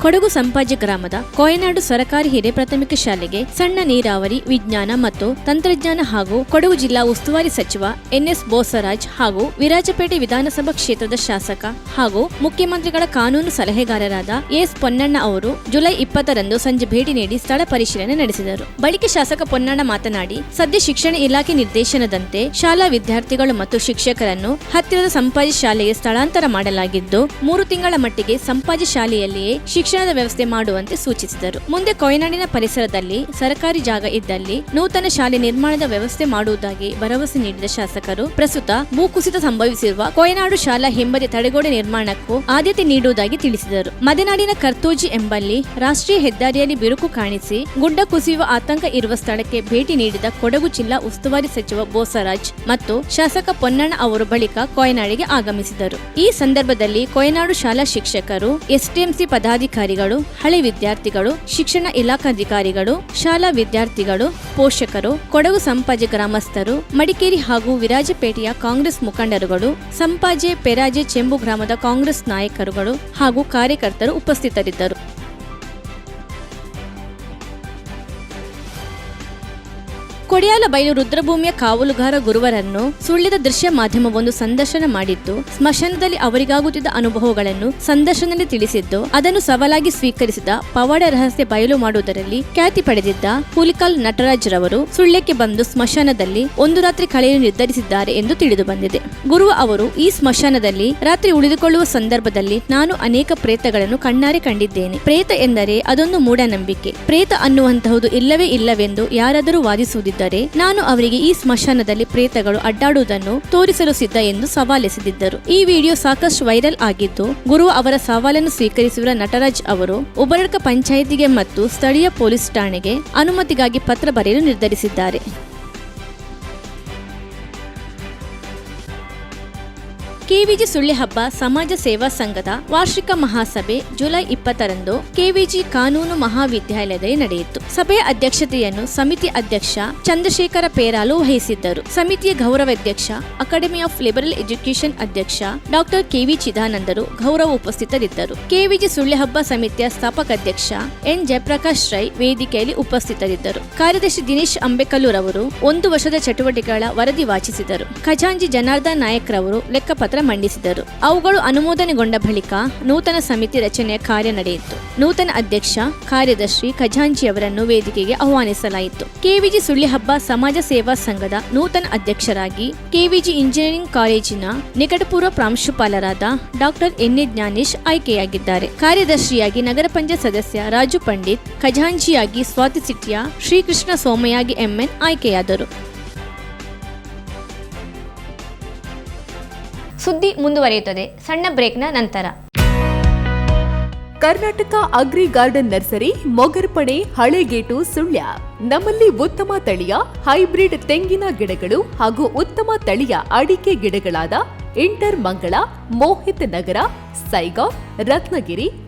ಕೊಡಗು ಸಂಪಾಜಿ ಗ್ರಾಮದ ಕೊಯನಾಡು ಸರಕಾರಿ ಹಿರಿಯ ಪ್ರಾಥಮಿಕ ಶಾಲೆಗೆ ಸಣ್ಣ ನೀರಾವರಿ, ವಿಜ್ಞಾನ ಮತ್ತು ತಂತ್ರಜ್ಞಾನ ಹಾಗೂ ಕೊಡಗು ಜಿಲ್ಲಾ ಉಸ್ತುವಾರಿ ಸಚಿವ ಎನ್ಎಸ್ ಬೋಸರಾಜ್ ಹಾಗೂ ವಿರಾಜಪೇಟೆ ವಿಧಾನಸಭಾ ಕ್ಷೇತ್ರದ ಶಾಸಕ ಹಾಗೂ ಮುಖ್ಯಮಂತ್ರಿಗಳ ಕಾನೂನು ಸಲಹೆಗಾರರಾದ ಎಸ್ ಪೊನ್ನಣ್ಣ ಅವರು ಜುಲೈ ಇಪ್ಪತ್ತರಂದು ಸಂಜೆ ಭೇಟಿ ನೀಡಿ ಸ್ಥಳ ಪರಿಶೀಲನೆ ನಡೆಸಿದರು. ಬಳಿಕ ಶಾಸಕ ಪೊನ್ನಣ್ಣ ಮಾತನಾಡಿ, ಸದ್ಯ ಶಿಕ್ಷಣ ಇಲಾಖೆ ನಿರ್ದೇಶನದಂತೆ ಶಾಲಾ ವಿದ್ಯಾರ್ಥಿಗಳು ಮತ್ತು ಶಿಕ್ಷಕರನ್ನು ಹತ್ತಿರದ ಸಂಪಾಜಿ ಶಾಲೆಗೆ ಸ್ಥಳಾಂತರ ಮಾಡಲಾಗಿದ್ದು, ಮೂರು ತಿಂಗಳ ಮಟ್ಟಿಗೆ ಸಂಪಾಜಿ ಶಾಲೆಯಲ್ಲಿಯೇ ಶಿಕ್ಷಣದ ವ್ಯವಸ್ಥೆ ಮಾಡುವಂತೆ ಸೂಚಿಸಿದರು. ಮುಂದೆ ಕೊಯನಾಡಿನ ಪರಿಸರದಲ್ಲಿ, ಸರ್ಕಾರಿ ಜಾಗ ಇದ್ದಲ್ಲಿ ನೂತನ ಶಾಲೆ ನಿರ್ಮಾಣದ ವ್ಯವಸ್ಥೆ ಮಾಡುವುದಾಗಿ ಭರವಸೆ ನೀಡಿದ ಶಾಸಕರು, ಪ್ರಸ್ತುತ ಭೂಕುಸಿತ ಸಂಭವಿಸಿರುವ ಕೊಯನಾಡು ಶಾಲಾ ಹಿಂಬದಿ ತಡೆಗೋಡೆ ನಿರ್ಮಾಣಕ್ಕೂ ಆದ್ಯತೆ ನೀಡುವುದಾಗಿ ತಿಳಿಸಿದರು. ಮದೆನಾಡಿನ ಕರ್ತೋಜಿ ಎಂಬಲ್ಲಿ ರಾಷ್ಟ್ರೀಯ ಹೆದ್ದಾರಿಯಲ್ಲಿ ಬಿರುಕು ಕಾಣಿಸಿ ಗುಡ್ಡ ಕುಸಿಯುವ ಆತಂಕ ಇರುವ ಸ್ಥಳಕ್ಕೆ ಭೇಟಿ ನೀಡಿದ ಕೊಡಗು ಜಿಲ್ಲಾ ಉಸ್ತುವಾರಿ ಸಚಿವ ಬೋಸರಾಜ್ ಮತ್ತು ಶಾಸಕ ಪೊನ್ನಣ್ಣ ಅವರು ಬಳಿಕ ಕೊಯನಾಡಿಗೆ ಆಗಮಿಸಿದರು. ಈ ಸಂದರ್ಭದಲ್ಲಿ ಕೊಯನಾಡು ಶಾಲಾ ಶಿಕ್ಷಕರು ಎಸ್ಟಿಎಂಸಿ ಪದಾಧಿಕಾರಿಗಳು ಹಳೆ ವಿದ್ಯಾರ್ಥಿಗಳು, ಶಿಕ್ಷಣ ಇಲಾಖಾಧಿಕಾರಿಗಳು ಶಾಲಾ ವಿದ್ಯಾರ್ಥಿಗಳು, ಪೋಷಕರು, ಕೊಡಗು ಸಂಪಾಜೆ ಗ್ರಾಮಸ್ಥರು, ಮಡಿಕೇರಿ ಹಾಗೂ ವಿರಾಜಪೇಟೆಯ ಕಾಂಗ್ರೆಸ್ ಮುಖಂಡರುಗಳು, ಸಂಪಾಜೆ ಪೆರಾಜೆ ಚೆಂಬು ಗ್ರಾಮದ ಕಾಂಗ್ರೆಸ್ ನಾಯಕರುಗಳು ಹಾಗೂ ಕಾರ್ಯಕರ್ತರು ಉಪಸ್ಥಿತರಿದ್ದರು. ಕೊಡಿಯಾಲ ಬಯಲು ರುದ್ರಭೂಮಿಯ ಕಾವಲುಗಾರ ಗುರುವರನ್ನು ಸುಳ್ಳಿದ ದೃಶ್ಯ ಮಾಧ್ಯಮವೊಂದು ಸಂದರ್ಶನ ಮಾಡಿದ್ದು, ಸ್ಮಶಾನದಲ್ಲಿ ಅವರಿಗಾಗುತ್ತಿದ್ದ ಅನುಭವಗಳನ್ನು ಸಂದರ್ಶನದಲ್ಲಿ ತಿಳಿಸಿದ್ದು, ಅದನ್ನು ಸವಾಲಾಗಿ ಸ್ವೀಕರಿಸಿದ ಪವಾಡ ರಹಸ್ಯ ಬಯಲು ಮಾಡುವುದರಲ್ಲಿ ಖ್ಯಾತಿ ಪಡೆದಿದ್ದ ಹುಲಿಕಲ್ ನಟರಾಜ್ ರವರು ಸುಳ್ಯಕ್ಕೆ ಬಂದು ಸ್ಮಶಾನದಲ್ಲಿ ಒಂದು ರಾತ್ರಿ ಕಳೆಯಲು ನಿರ್ಧರಿಸಿದ್ದಾರೆ ಎಂದು ತಿಳಿದು ಬಂದಿದೆ. ಗುರುವ ಅವರು, ಈ ಸ್ಮಶಾನದಲ್ಲಿ ರಾತ್ರಿ ಉಳಿದುಕೊಳ್ಳುವ ಸಂದರ್ಭದಲ್ಲಿ ನಾನು ಅನೇಕ ಪ್ರೇತಗಳನ್ನು ಕಣ್ಣಾರೆ ಕಂಡಿದ್ದೇನೆ. ಪ್ರೇತ ಎಂದರೆ ಅದೊಂದು ಮೂಢನಂಬಿಕೆ. ಪ್ರೇತ ಅನ್ನುವಂತಹುದು ಇಲ್ಲವೇ ಇಲ್ಲವೆಂದು ಯಾರಾದರೂ ವಾದಿಸುವುದಿದ್ದರೆ ನಾನು ಅವರಿಗೆ ಈ ಸ್ಮಶಾನದಲ್ಲಿ ಪ್ರೇತಗಳು ಅಡ್ಡಾಡುವುದನ್ನು ತೋರಿಸಲು ಸಿದ್ಧ ಎಂದು ಸವಾಲೆಸೆದಿದ್ದರು ಈ ವಿಡಿಯೋ ಸಾಕಷ್ಟು ವೈರಲ್ ಆಗಿದ್ದು, ಗುರು ಅವರ ಸವಾಲನ್ನು ಸ್ವೀಕರಿಸಿರುವ ನಟರಾಜ್ ಅವರು ಉಬರಡ್ಕ ಪಂಚಾಯಿತಿಗೆ ಮತ್ತು ಸ್ಥಳೀಯ ಪೊಲೀಸ್ ಠಾಣೆಗೆ ಅನುಮತಿಗಾಗಿ ಪತ್ರ ಬರೆಯಲು ನಿರ್ಧರಿಸಿದ್ದಾರೆ. ಕೆವಿಜಿ ಸುಳ್ಳಿ ಹಬ್ಬ ಸಮಾಜ ಸೇವಾ ಸಂಘದ ವಾರ್ಷಿಕ ಮಹಾಸಭೆ ಜುಲೈ ಇಪ್ಪತ್ತರಂದು ಕೆವಿಜಿ ಕಾನೂನು ಮಹಾವಿದ್ಯಾಲಯದಲ್ಲಿ ನಡೆಯಿತು. ಸಭೆಯ ಅಧ್ಯಕ್ಷತೆಯನ್ನು ಸಮಿತಿ ಅಧ್ಯಕ್ಷ ಚಂದ್ರಶೇಖರ ಪೇರಾಲು ವಹಿಸಿದ್ದರು. ಸಮಿತಿಯ ಗೌರವಾಧ್ಯಕ್ಷ, ಅಕಾಡೆಮಿ ಆಫ್ ಲಿಬರಲ್ ಎಜುಕೇಶನ್ ಅಧ್ಯಕ್ಷ ಡಾಕ್ಟರ್ ಕೆವಿ ಚಿದಾನಂದರು ಗೌರವ ಉಪಸ್ಥಿತರಿದ್ದರು. ಕೆವಿಜಿ ಸುಳ್ಳಿ ಹಬ್ಬ ಸಮಿತಿಯ ಸ್ಥಾಪಕ ಅಧ್ಯಕ್ಷ ಎನ್. ಜಯಪ್ರಕಾಶ್ ರೈ ವೇದಿಕೆಯಲ್ಲಿ ಉಪಸ್ಥಿತರಿದ್ದರು. ಕಾರ್ಯದರ್ಶಿ ದಿನೇಶ್ ಅಂಬೇಕಲ್ಲೂರವರು ಒಂದು ವರ್ಷದ ಚಟುವಟಿಕೆಗಳ ವರದಿ ವಾಚಿಸಿದರು. ಖಜಾಂಜಿ ಜನಾರ್ದನ್ ನಾಯಕ್ ರವರು ಲೆಕ್ಕಪತ್ರ ಮಂಡಿಸಿದರು. ಅವುಗಳು ಅನುಮೋದನೆಗೊಂಡ ಬಳಿಕ ನೂತನ ಸಮಿತಿ ರಚನೆಯ ಕಾರ್ಯ ನಡೆಯಿತು. ನೂತನ ಅಧ್ಯಕ್ಷ, ಕಾರ್ಯದರ್ಶಿ ಖಜಾಂಚಿಯವರನ್ನು ವೇದಿಕೆಗೆ ಆಹ್ವಾನಿಸಲಾಯಿತು. ಕೆವಿಜಿ ಸುಳ್ಳಿಹಬ್ಬ ಸಮಾಜ ಸೇವಾ ಸಂಘದ ನೂತನ ಅಧ್ಯಕ್ಷರಾಗಿ ಕೆವಿಜಿ ಇಂಜಿನಿಯರಿಂಗ್ ಕಾಲೇಜಿನ ನಿಕಟಪೂರ್ವ ಪ್ರಾಂಶುಪಾಲರಾದ ಡಾಕ್ಟರ್ ಎನ್ ಎ ಜ್ಞಾನೇಶ್ ಆಯ್ಕೆಯಾಗಿದ್ದಾರೆ. ಕಾರ್ಯದರ್ಶಿಯಾಗಿ ನಗರ ಪಂಚಾಯತ್ ಸದಸ್ಯ ರಾಜು ಪಂಡಿತ್, ಖಜಾಂಚಿಯಾಗಿ ಸ್ವಾತಿ ಸಿಟಿಯ ಶ್ರೀಕೃಷ್ಣ ಸೋಮಯಾಗಿ ಎಂಎನ್ ಆಯ್ಕೆಯಾದರು. ಸುದ್ದಿ ಮುಂದುವರಿಯುತ್ತದೆ. ಸಣ್ಣ ಬ್ರೇಕ್ನ ನಂತರ. Karnataka agri garden nursery Mogarpane Halegate, Sullia. ನಮ್ಮಲ್ಲಿ ಉತ್ತಮ ತಳಿಯ, ಹೈಬ್ರಿಡ್ ತೆಂಗಿನ ಗಿಡಗಳು ಹಾಗೂ ಉತ್ತಮ ತಳಿಯ ಅಡಿಕೆ ಗಿಡಗಳಾದ ಇಂಟರ್ ಮಂಗಳ, ಮೋಹಿತ್ ನಗರ ಸೈಗಾವ್ ರತ್ನಗಿರಿ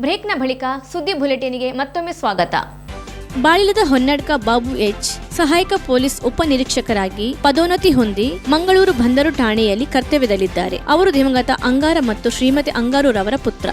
ಬ್ರೇಕ್ನ ಬಳಿಕ ಸುದ್ದಿ ಬುಲೆಟಿನ್ಗೆ ಮತ್ತೊಮ್ಮೆ ಸ್ವಾಗತ. ಬಾಳಿಲದ ಹೊನ್ನಡ್ಕ ಬಾಬು ಎಚ್, ಸಹಾಯಕ ಪೊಲೀಸ್ ಉಪನಿರೀಕ್ಷಕರಾಗಿ ಪದೋನ್ನತಿ ಹೊಂದಿ ಮಂಗಳೂರು ಬಂದರು ಠಾಣೆಯಲ್ಲಿ ಕರ್ತವ್ಯದಲ್ಲಿದ್ದಾರೆ. ಅವರು ದಿವಂಗತ ಅಂಗಾರ ಮತ್ತು ಶ್ರೀಮತಿ ಅಂಗಾರೂರವರ ಪುತ್ರ.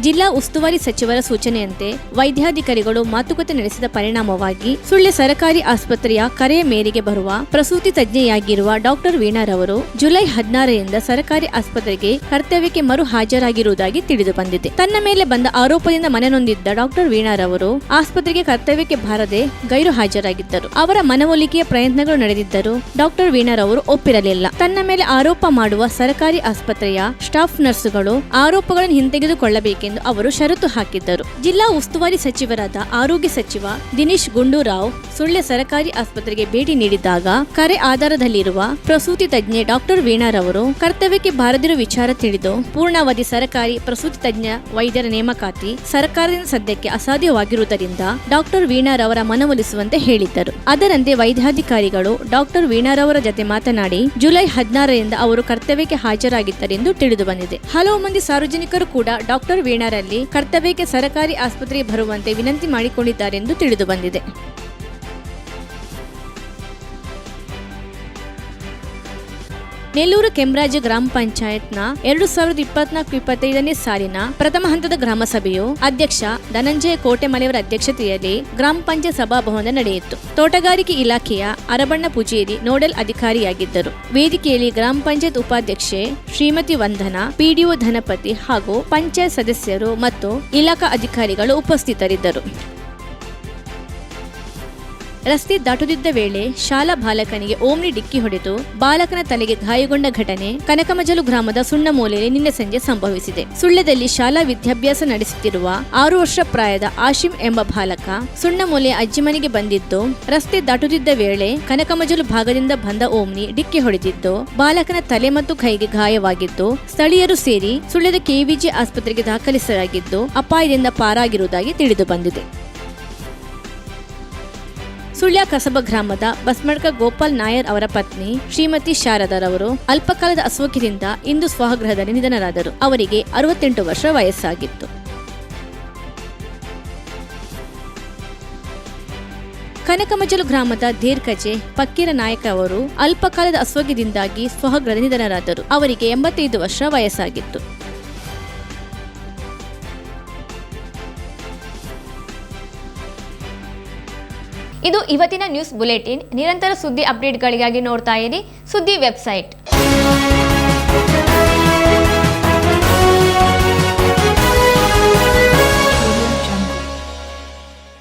ಜಿಲ್ಲಾ ಉಸ್ತುವಾರಿ ಸಚಿವರ ಸೂಚನೆಯಂತೆ ವೈದ್ಯಾಧಿಕಾರಿಗಳು ಮಾತುಕತೆ ನಡೆಸಿದ ಪರಿಣಾಮವಾಗಿ ಸುಳ್ಯ ಸರಕಾರಿ ಆಸ್ಪತ್ರೆಯ ಕರೆಯ ಮೇರೆಗೆ ಬರುವ ಪ್ರಸೂತಿ ತಜ್ಞೆಯಾಗಿರುವ ಡಾಕ್ಟರ್ ವೀಣಾರವರು ಜುಲೈ ಹದಿನಾರರಿಂದ ಸರಕಾರಿ ಆಸ್ಪತ್ರೆಗೆ ಕರ್ತವ್ಯಕ್ಕೆ ಮರು ಹಾಜರಾಗಿರುವುದಾಗಿ ತಿಳಿದು ಬಂದಿದೆ. ತನ್ನ ಮೇಲೆ ಬಂದ ಆರೋಪದಿಂದ ಮನನೊಂದಿದ್ದ ಡಾಕ್ಟರ್ ವೀಣಾರವರು ಆಸ್ಪತ್ರೆಗೆ ಕರ್ತವ್ಯಕ್ಕೆ ಬಾರದೆ ಗೈರು ಹಾಜರಾಗಿದ್ದರು. ಅವರ ಮನವೊಲಿಕೆಯ ಪ್ರಯತ್ನಗಳು ನಡೆದಿದ್ದರೂ ಡಾಕ್ಟರ್ ವೀಣಾರವರು ಒಪ್ಪಿರಲಿಲ್ಲ. ತನ್ನ ಮೇಲೆ ಆರೋಪ ಮಾಡುವ ಸರಕಾರಿ ಆಸ್ಪತ್ರೆಯ ಸ್ಟಾಫ್ ನರ್ಸ್ಗಳು ಆರೋಪಗಳನ್ನು ಹಿಂತೆಗೆದುಕೊಳ್ಳಬೇಕೆಂದು ಎಂದು ಅವರು ಷರತ್ತು ಹಾಕಿದ್ದರು. ಜಿಲ್ಲಾ ಉಸ್ತುವಾರಿ ಸಚಿವರಾದ ಆರೋಗ್ಯ ಸಚಿವ ದಿನೇಶ್ ಗುಂಡೂರಾವ್ ಸುಳ್ಯ ಸರಕಾರಿ ಆಸ್ಪತ್ರೆಗೆ ಭೇಟಿ ನೀಡಿದ್ದಾಗ ಕರೆ ಆಧಾರದಲ್ಲಿರುವ ಪ್ರಸೂತಿ ತಜ್ಞೆ ಡಾಕ್ಟರ್ ವೀಣಾರವರು ಕರ್ತವ್ಯಕ್ಕೆ ಬಾರದಿರುವ ವಿಚಾರ ತಿಳಿದು ಪೂರ್ಣಾವಧಿ ಸರಕಾರಿ ಪ್ರಸೂತಿ ತಜ್ಞ ವೈದ್ಯರ ನೇಮಕಾತಿ ಸರ್ಕಾರದಿಂದ ಸದ್ಯಕ್ಕೆ ಅಸಾಧ್ಯವಾಗಿರುವುದರಿಂದ ಡಾಕ್ಟರ್ ವೀಣಾರವರ ಮನವೊಲಿಸುವಂತೆ ಹೇಳಿದ್ದರು. ಅದರಂತೆ ವೈದ್ಯಾಧಿಕಾರಿಗಳು ಡಾಕ್ಟರ್ ವೀಣಾರವರ ಜತೆ ಮಾತನಾಡಿ ಜುಲೈ ಹದಿನಾರರಿಂದ ಅವರು ಕರ್ತವ್ಯಕ್ಕೆ ಹಾಜರಾಗಿದ್ದರೆಂದು ತಿಳಿದು ಬಂದಿದೆ. ಹಲವು ಮಂದಿ ಸಾರ್ವಜನಿಕರು ಕೂಡ ಡಾಕ್ಟರ್ ವೀಣಾರಲ್ಲಿ ಕರ್ತವ್ಯಕ್ಕೆ ಸರಕಾರಿ ಆಸ್ಪತ್ರೆಗೆ ಬರುವಂತೆ ವಿನಂತಿ ಮಾಡಿಕೊಂಡಿದ್ದಾರೆಂದು ತಿಳಿದು ನೆಲ್ಲೂರು ಕೆಂಬರಾಜ ಗ್ರಾಮ ಪಂಚಾಯತ್ನ ಎರಡು ಸಾವಿರದ ಇಪ್ಪತ್ನಾಲ್ಕು ಇಪ್ಪತ್ತೈದನೇ ಸಾಲಿನ ಪ್ರಥಮ ಹಂತದ ಗ್ರಾಮ ಸಭೆಯು ಅಧ್ಯಕ್ಷ ಧನಂಜಯ ಕೋಟೆಮಲೆಯವರ ಅಧ್ಯಕ್ಷತೆಯಲ್ಲಿ ಗ್ರಾಮ ಪಂಚಾಯತ್ ಸಭಾಭವನ ನಡೆಯಿತು. ತೋಟಗಾರಿಕೆ ಇಲಾಖೆಯ ಅರಬಣ್ಣ ಪೂಜೇರಿ ನೋಡಲ್ ಅಧಿಕಾರಿಯಾಗಿದ್ದರು. ವೇದಿಕೆಯಲ್ಲಿ ಗ್ರಾಮ ಪಂಚಾಯತ್ ಉಪಾಧ್ಯಕ್ಷೆ ಶ್ರೀಮತಿ ವಂದನಾ, ಪಿಡಿಒ ಧನಪತಿ ಹಾಗೂ ಪಂಚಾಯತ್ ಸದಸ್ಯರು ಮತ್ತು ಇಲಾಖಾ ಅಧಿಕಾರಿಗಳು ಉಪಸ್ಥಿತರಿದ್ದರು. ರಸ್ತೆ ದಾಟುತ್ತಿದ್ದ ವೇಳೆ ಶಾಲಾ ಬಾಲಕನಿಗೆ ಓಮ್ನಿ ಡಿಕ್ಕಿ ಹೊಡೆದು ಬಾಲಕನ ತಲೆಗೆ ಗಾಯಗೊಂಡ ಘಟನೆ ಕನಕಮಜಲು ಗ್ರಾಮದ ಸುಣ್ಣಮೂಲೆಯಲ್ಲಿ ನಿನ್ನೆ ಸಂಜೆ ಸಂಭವಿಸಿದೆ. ಸುಳ್ಯದಲ್ಲಿ ಶಾಲಾ ವಿದ್ಯಾಭ್ಯಾಸ ನಡೆಸುತ್ತಿರುವ ಆರು ವರ್ಷ ಪ್ರಾಯದ ಆಶಿಂ ಎಂಬ ಬಾಲಕ ಸುಣ್ಣಮೂಲೆಯ ಅಜ್ಜಿ ಮನೆಗೆ ಬಂದಿದ್ದು, ರಸ್ತೆ ದಾಟುತ್ತಿದ್ದ ವೇಳೆ ಕನಕಮಜಲು ಭಾಗದಿಂದ ಬಂದ ಓಮ್ನಿ ಡಿಕ್ಕಿ ಹೊಡೆದಿದ್ದು, ಬಾಲಕನ ತಲೆ ಮತ್ತು ಕೈಗೆ ಗಾಯವಾಗಿದ್ದು, ಸ್ಥಳೀಯರು ಸೇರಿ ಸುಳ್ಯದ ಕೆವಿಜಿ ಆಸ್ಪತ್ರೆಗೆ ದಾಖಲಿಸಲಾಗಿದ್ದು, ಅಪಾಯದಿಂದ ಪಾರಾಗಿರುವುದಾಗಿ ತಿಳಿದು ಬಂದಿದೆ. ಸುಳ್ಯ ಕಸಬ ಗ್ರಾಮದ ಬಸ್ಮಡ್ಕ ಗೋಪಾಲ್ ನಾಯರ್ ಅವರ ಪತ್ನಿ ಶ್ರೀಮತಿ ಶಾರದಾರವರು ಅಲ್ಪಕಾಲದ ಅಸೋಖ್ಯದಿಂದ ಇಂದು ಸ್ವಗೃಹದಲ್ಲಿ ನಿಧನರಾದರು. ಅವರಿಗೆ ಅರವತ್ತೆಂಟು ವರ್ಷ ವಯಸ್ಸಾಗಿತ್ತು. ಕನಕಮಜಲು ಗ್ರಾಮದ ದೀರ್ಘಜೆ ಪಕ್ಕೀರ ನಾಯಕ ಅವರು ಅಲ್ಪಕಾಲದ ಅಸೋಗ್ಯದಿಂದಾಗಿ ಸ್ವಗೃಹದ ನಿಧನರಾದರು. ಅವರಿಗೆ ಎಂಬತ್ತೈದು ವರ್ಷ ವಯಸ್ಸಾಗಿತ್ತು. ಇದು ಇವತ್ತಿನ ನ್ಯೂಸ್ ಬುಲೆಟಿನ್. ನಿರಂತರ ಸುದ್ದಿ ಅಪ್ಡೇಟ್ಗಳಿಗಾಗಿ ನೋಡ್ತಾ ಇರಿ. ಸುದ್ದಿ ವೆಬ್ಸೈಟ್.